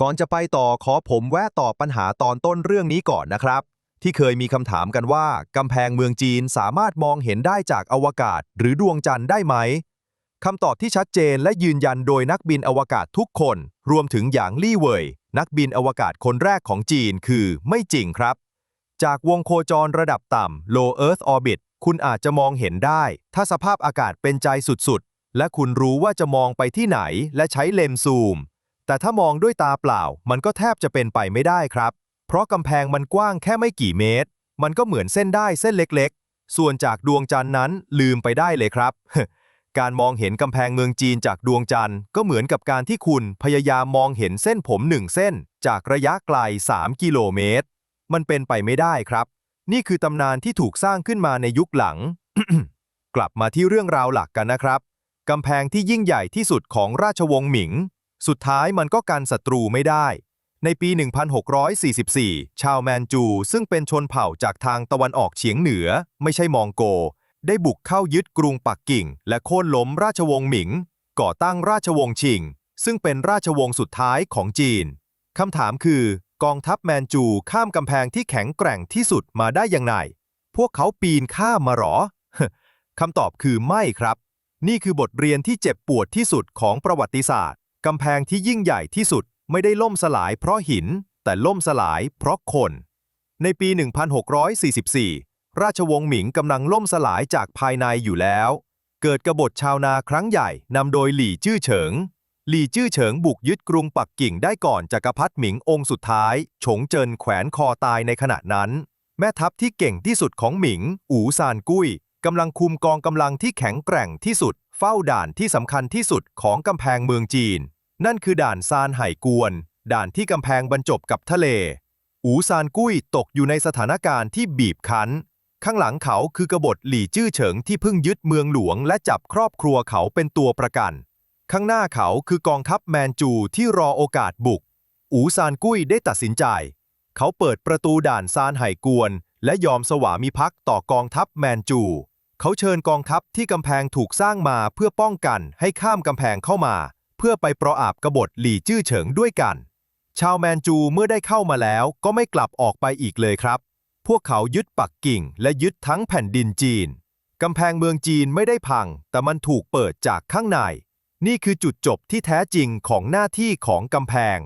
ก่อนจะไปต่อขอผมแวะตอบปัญหาตอนต้นเรื่องนี้ก่อนนะครับ ที่เคยมีคำถามกันว่ากำแพงเมืองจีนสามารถมองเห็นได้จากอวกาศ หรือดวงจันทร์ได้ไหมคำตอบที่ชัดเจนและยืนยันโดยนักบินอวกาศทุกคน รวมถึงหยางลี่เว่ยนักบินอวกาศคนแรกของจีนคือไม่จริงครับ จากวงโคจรระดับต่ำ low Earth orbit คุณอาจจะมองเห็นได้ ถ้าสภาพอากาศเป็นใจสุดๆ และคุณรู้ว่าจะมองไปที่ไหนและใช้เลนส์ซูม แต่ถ้ามองด้วยตาเปล่า มันก็แทบจะเป็นไปไม่ได้ครับ เพราะกำแพงมันกว้างแค่ไม่กี่เมตร มันก็เหมือนเส้นได้เส้นเล็กๆ ส่วนจากดวงจันทร์นั้นลืมไปได้เลยครับ การมองเห็นกำแพงเมืองจีนจากดวงจันทร์ก็เหมือนกับการที่คุณพยายามมองเห็นเส้นผมหนึ่งเส้น จากระยะไกล 3 กิโลเมตร มันเป็นไปไม่ได้ครับ นี่คือตำนานที่ถูกสร้างขึ้นมาในยุคหลัง กลับมาที่เรื่องราวหลักกันนะครับกำแพงที่ยิ่งใหญ่ที่สุดของราชวงศ์หมิง สุดท้ายมันก็กันศัตรูไม่ได้ ในปี 1644 ชาวแมนจู ซึ่งเป็นชนเผ่าจากทางตะวันออกเฉียงเหนือ ไม่ใช่มองโก ได้บุกเข้ายึดกรุงปักกิ่ง และโค่นล้มราชวงศ์หมิง ก่อตั้งราชวงศ์ชิง ซึ่งเป็นราชวงศ์สุดท้ายของจีนคำถามคือกองทัพแมนจูข้ามกำแพงที่แข็งแกร่งที่สุดมาได้อยังไงพวกเขาปีนข้ามมาหรอ คำตอบคือไม่ครับ นี่คือบทเรียนที่เจ็บปวดที่สุดของประวัติศาสตร์ กำแพงที่ยิ่งใหญ่ที่สุดไม่ได้ล่มสลายเพราะหิน แต่ล่มสลายเพราะคน ในปี 1644 ราชวงศ์หมิงกำลังล่มสลายจากภายในอยู่แล้ว เกิดกบฏชาวนาครั้งใหญ่นำโดยหลี่จื้อเฉิง หลี่จื้อเฉิงบุกยึดกรุงปักกิ่งได้ก่อนจักรพรรดิหมิงองค์สุดท้าย ฉงเจินแขวนคอตายในขณะนั้น แม่ทัพที่เก่งที่สุดของหมิง อูซานกุ้ยกำลังคุมกองกำลังที่แข็งแกร่งที่สุด เฝ้าด่านที่สำคัญที่สุดของกำแพงเมืองจีน นั่นคือด่านซานไห่กวน ด่านที่กำแพงบรรจบกับทะเล อูซานกุ้ยตกอยู่ในสถานการณ์ที่บีบคั้น ข้างหลังเขาคือกบฏหลี่จื้อเฉิงที่เพิ่งยึดเมืองหลวง และจับครอบครัวเขาเป็นตัวประกัน ข้างหน้าเขาคือกองทัพแมนจูที่รอโอกาสบุก อูซานกุ้ยได้ตัดสินใจ เขาเปิดประตูด่านซานไห่กวน และยอมสวามิภักดิ์ต่อกองทัพแมนจู เขาเชิญกองทัพที่กำแพงถูกสร้างมาเพื่อป้องกันให้ข้ามกำแพงเข้ามา เพื่อไปประอาบกบฏหลี่จื้อเฉิงด้วยกัน ชาวแมนจูเมื่อได้เข้ามาแล้วก็ไม่กลับออกไปอีกเลยครับ พวกเขายึดปักกิ่งและยึดทั้งแผ่นดินจีนกำแพงเมืองจีนไม่ได้พัง แต่มันถูกเปิดจากข้างใน นี่คือจุดจบที่แท้จริงของหน้าที่ของกำแพง